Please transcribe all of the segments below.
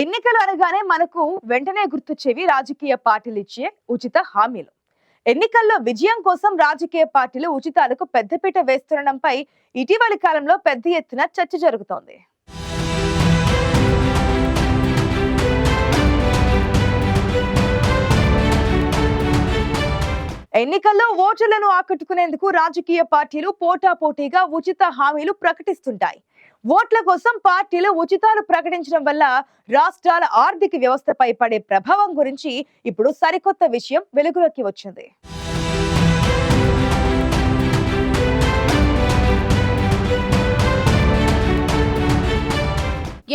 ఎన్నికలు అనగానే మనకు వెంటనే గుర్తొచ్చేవి రాజకీయ పార్టీలు ఇచ్చే ఉచిత హామీలు. ఎన్నికల్లో విజయం కోసం రాజకీయ పార్టీలు ఉచితాలకు పెద్దపీట వేస్తుండడంపై ఇటీవలి కాలంలో పెద్ద ఎత్తున చర్చ జరుగుతోంది. ఎన్నికల్లో ఓటర్లను ఆకట్టుకునేందుకు రాజకీయ పార్టీలు పోటాపోటీగా ఉచిత హామీలు ప్రకటిస్తుంటాయి. ఓట్ల కోసం పార్టీలు ఉచితాలు ప్రకటించడం వల్ల రాష్ట్రాల ఆర్థిక వ్యవస్థపై పడే ప్రభావం గురించి ఇప్పుడు సరికొత్త విషయం వెలుగులోకి వచ్చింది.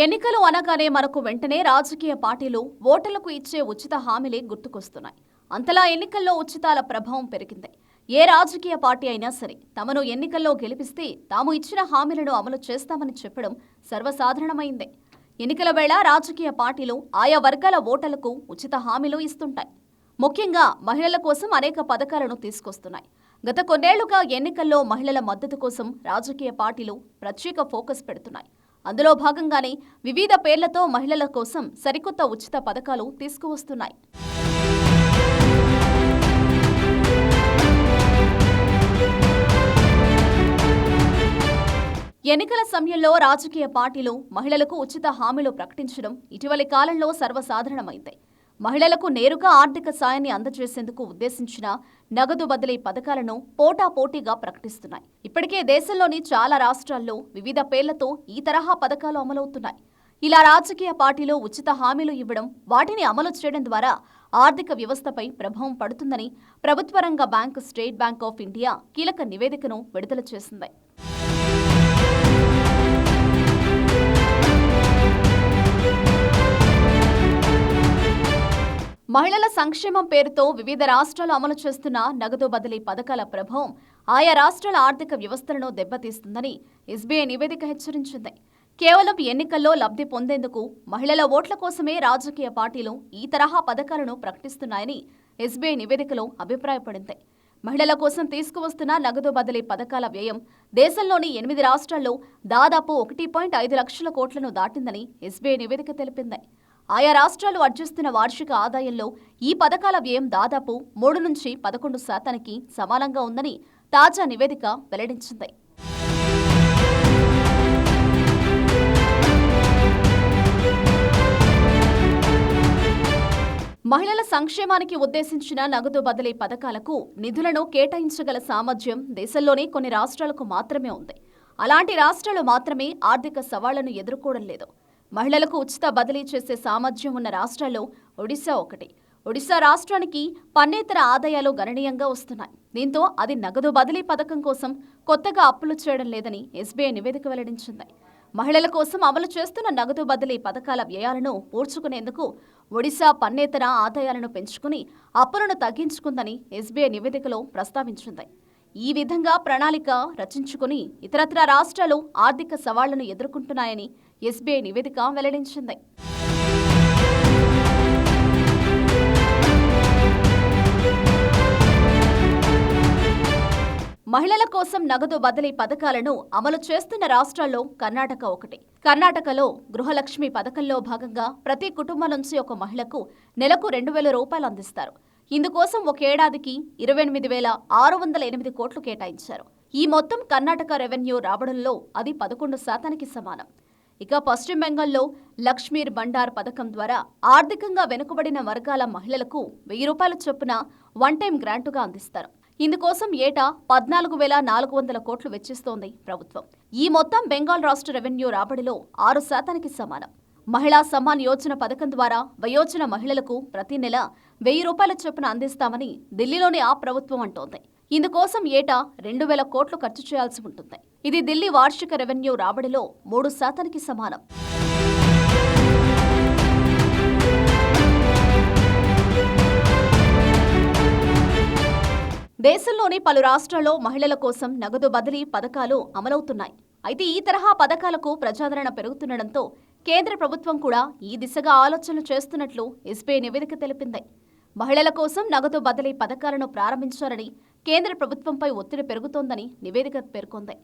ఎన్నికలు అనగానే మనకు వెంటనే రాజకీయ పార్టీలు ఓటర్లకు ఇచ్చే ఉచిత హామీలే గుర్తుకొస్తున్నాయి. అంతలా ఎన్నికల్లో ఉచితాల ప్రభావం పెరిగింది. ఏ రాజకీయ పార్టీ అయినా సరే తమను ఎన్నికల్లో గెలిపిస్తే తాము ఇచ్చిన హామీలను అమలు చేస్తామని చెప్పడం సర్వసాధారణమైందే. ఎన్నికల వేళ రాజకీయ పార్టీలు ఆయా వర్గాల ఓటర్లకు ఉచిత హామీలు ఇస్తుంటాయి. ముఖ్యంగా మహిళల కోసం అనేక పథకాలను తీసుకొస్తున్నాయి. గత కొన్నేళ్ళుగా ఎన్నికల్లో మహిళల మద్దతు కోసం రాజకీయ పార్టీలు ప్రత్యేక ఫోకస్ పెడుతున్నాయి. అందులో భాగంగానే వివిధ పేర్లతో మహిళల కోసం సరికొత్త ఉచిత పథకాలు తీసుకువస్తున్నాయి. ఎన్నికల సమయంలో రాజకీయ పార్టీలు మహిళలకు ఉచిత హామీలు ప్రకటించడం ఇటీవలి కాలంలో సర్వసాధారణమైంది. మహిళలకు నేరుగా ఆర్థిక సాయాన్ని అందజేసేందుకు ఉద్దేశించిన నగదు బదిలీ పథకాలను పోటాపోటీగా ప్రకటిస్తున్నాయి. ఇప్పటికే దేశంలోని చాలా రాష్ట్రాల్లో వివిధ పేర్లతో ఈ తరహా పథకాలు అమలవుతున్నాయి. ఇలా రాజకీయ పార్టీలు ఉచిత హామీలు ఇవ్వడం వాటిని అమలు చేయడం ద్వారా ఆర్థిక వ్యవస్థపై ప్రభావం పడుతుందని ప్రభుత్వ రంగ bank state bank of India కీలక నివేదికను విడుదల చేసింది. మహిళల సంక్షేమం పేరుతో వివిధ రాష్ట్రాలు అమలు చేస్తున్న నగదు బదిలీ పథకాల ప్రభావం ఆయా రాష్ట్రాల ఆర్థిక వ్యవస్థలను దెబ్బతీస్తుందని ఎస్బీఐ నివేదిక హెచ్చరించింది. కేవలం ఎన్నికల్లో లబ్ధి పొందేందుకు మహిళల ఓట్ల కోసమే రాజకీయ పార్టీలు ఈ తరహా పథకాలను ప్రకటిస్తున్నాయని ఎస్బీఐ నివేదికలో అభిప్రాయపడింది. మహిళల కోసం తీసుకువస్తున్న నగదు బదిలీ పథకాల వ్యయం దేశంలోని ఎనిమిది రాష్ట్రాల్లో దాదాపు ఒకటి పాయింట్ ఐదు లక్షల కోట్లను దాటిందని ఎస్బీఐ నివేదిక తెలిపింది. ఆయా రాష్ట్రాలు అర్జిస్తున్న వార్షిక ఆదాయంలో ఈ పథకాల వ్యయం దాదాపు మూడు నుంచి పదకొండు శాతానికి సమానంగా ఉందని తాజా నివేదిక వెల్లడించింది. మహిళల సంక్షేమానికి ఉద్దేశించిన నగదు బదిలీ పథకాలకు నిధులను కేటాయించగల సామర్థ్యం దేశంలోనే కొన్ని రాష్ట్రాలకు మాత్రమే ఉంది. అలాంటి రాష్ట్రాలు మాత్రమే ఆర్థిక సవాళ్ళను ఎదుర్కోవడం లేదు. మహిళలకు ఉచిత బదిలీ చేసే సామర్థ్యం ఉన్న రాష్ట్రాల్లో ఒడిశా ఒకటి. ఒడిశా రాష్ట్రానికి పన్నేతర ఆదాయాలు గణనీయంగా వస్తున్నాయి. దీంతో అది నగదు బదిలీ పథకం కోసం కొత్తగా అప్పులు చేయడం లేదని ఎస్బీఐ నివేదిక వెల్లడించింది. మహిళల కోసం అమలు చేస్తున్న నగదు బదిలీ పథకాల వ్యయాలను పూడ్చుకునేందుకు ఒడిశా పన్నేతర ఆదాయాలను పెంచుకుని అప్పులను తగ్గించుకుందని ఎస్బీఐ నివేదికలో ప్రస్తావించింది. ఈ విధంగా ప్రణాళిక రచించుకుని ఇతరత్ర రాష్ట్రాలు ఆర్థిక సవాళ్ళను ఎదుర్కొంటున్నాయని ఎస్బీఐ నివేదిక వెల్లడించింది. మహిళల కోసం నగదు బదిలీ పథకాలను అమలు చేస్తున్న రాష్ట్రాల్లో కర్ణాటక ఒకటి. కర్ణాటకలో గృహలక్ష్మి పథకంలో భాగంగా ప్రతి కుటుంబం నుంచి ఒక మహిళకు నెలకు రెండు వేల రూపాయలు అందిస్తారు. ఇందుకోసం ఒక ఏడాదికి ఇరవై ఎనిమిది వేల ఆరు వందల ఎనిమిది కోట్లు కేటాయించారు. ఈ మొత్తం కర్ణాటక రెవెన్యూ రాబడుల్లో అది పదకొండు శాతానికి సమానం. ఇక పశ్చిమ బెంగాల్లో లక్ష్మీర్ బండార్ పథకం ద్వారా ఆర్థికంగా వెనుకబడిన వర్గాల మహిళలకు వెయ్యి రూపాయల చొప్పున వన్ టైం గ్రాంటుగా అందిస్తారు. ఇందుకోసం ఏటా పద్నాలుగు వేల నాలుగు వందల కోట్లు వెచ్చిస్తోంది ప్రభుత్వం. ఈ మొత్తం బెంగాల్ రాష్ట్ర రెవెన్యూ రాబడిలో ఆరు శాతానికి సమానం. మహిళా సమ్మాన్ యోజన పథకం ద్వారా వయోజన మహిళలకు ప్రతి నెల వెయ్యి రూపాయల చొప్పున అందిస్తామని ఢిల్లీలోని ఆ ప్రభుత్వం అంటోంది. ఇందుకోసం ఏటా రెండు వేల కోట్లు ఖర్చు చేయాల్సి ఉంటుంది. ఇది ఢిల్లీ వార్షిక రెవెన్యూ రాబడిలో మూడు శాతానికి సమానం. దేశంలోని పలు రాష్ట్రాల్లో మహిళల కోసం నగదు బదిలీ పథకాలు అమలవుతున్నాయి. అయితే ఈ తరహా పథకాలకు ప్రజాదరణ పెరుగుతుండటంతో కేంద్ర ప్రభుత్వం కూడా ఈ దిశగా ఆలోచనలు చేస్తున్నట్లు ఎస్బీఐ నివేదిక తెలిపింది. మహిళల కోసం నగదు బదిలీ పథకాలను ప్రారంభించాలని కేంద్ర ప్రభుత్వంపై ఒత్తిడి పెరుగుతోందని నివేదిక పేర్కొంది.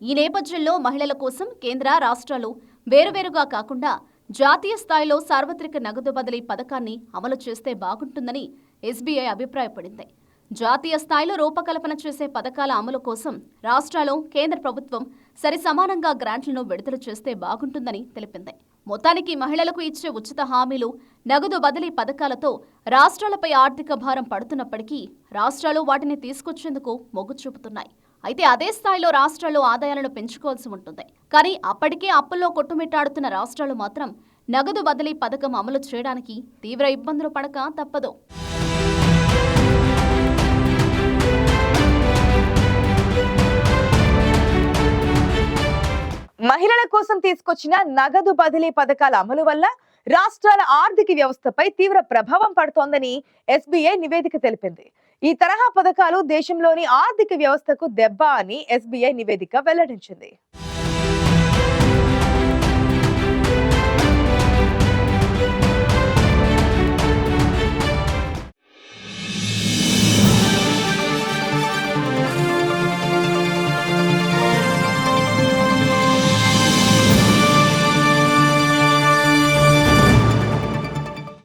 ఈ నేపథ్యంలో మహిళల కోసం కేంద్ర రాష్ట్రాలు వేరువేరుగా కాకుండా జాతీయ స్థాయిలో సార్వత్రిక నగదు బదిలీ పథకాన్ని అమలు చేస్తే బాగుంటుందని ఎస్బీఐ అభిప్రాయపడింది. జాతీయ స్థాయిలో రూపకల్పన చేసే పథకాల అమలు కోసం రాష్ట్రాలు కేంద్ర ప్రభుత్వం సరిసమానంగా గ్రాంట్లను విడుదల చేస్తే బాగుంటుందని తెలిపింది. మొత్తానికి మహిళలకు ఇచ్చే ఉచిత హామీలు నగదు బదిలీ పథకాలతో రాష్ట్రాలపై ఆర్థిక భారం పడుతున్నప్పటికీ రాష్ట్రాలు వాటిని తీసుకొచ్చేందుకు మొగ్గు చూపుతున్నాయి. అయితే అదే స్థాయిలో రాష్ట్రాలు ఆదాయాలను పెంచుకోవాల్సి ఉంటుంది. కానీ అప్పటికే అప్పుల్లో కొట్టుమిట్టాడుతున్న రాష్ట్రాలు మాత్రం నగదు బదిలీ పథకం అమలు చేయడానికి తీవ్ర ఇబ్బందులు పడక తప్పదు. మహిళల కోసం తీసుకొచ్చిన నగదు బదిలీ పథకాల అమలు వల్ల రాష్ట్రాల ఆర్థిక వ్యవస్థపై తీవ్ర ప్రభావం పడుతోందని ఎస్బీఐ నివేదిక తెలిపింది. ఈ తరహా పథకాలు దేశంలోని ఆర్థిక వ్యవస్థకు దెబ్బ అని ఎస్బీఐ నివేదిక వెల్లడించింది.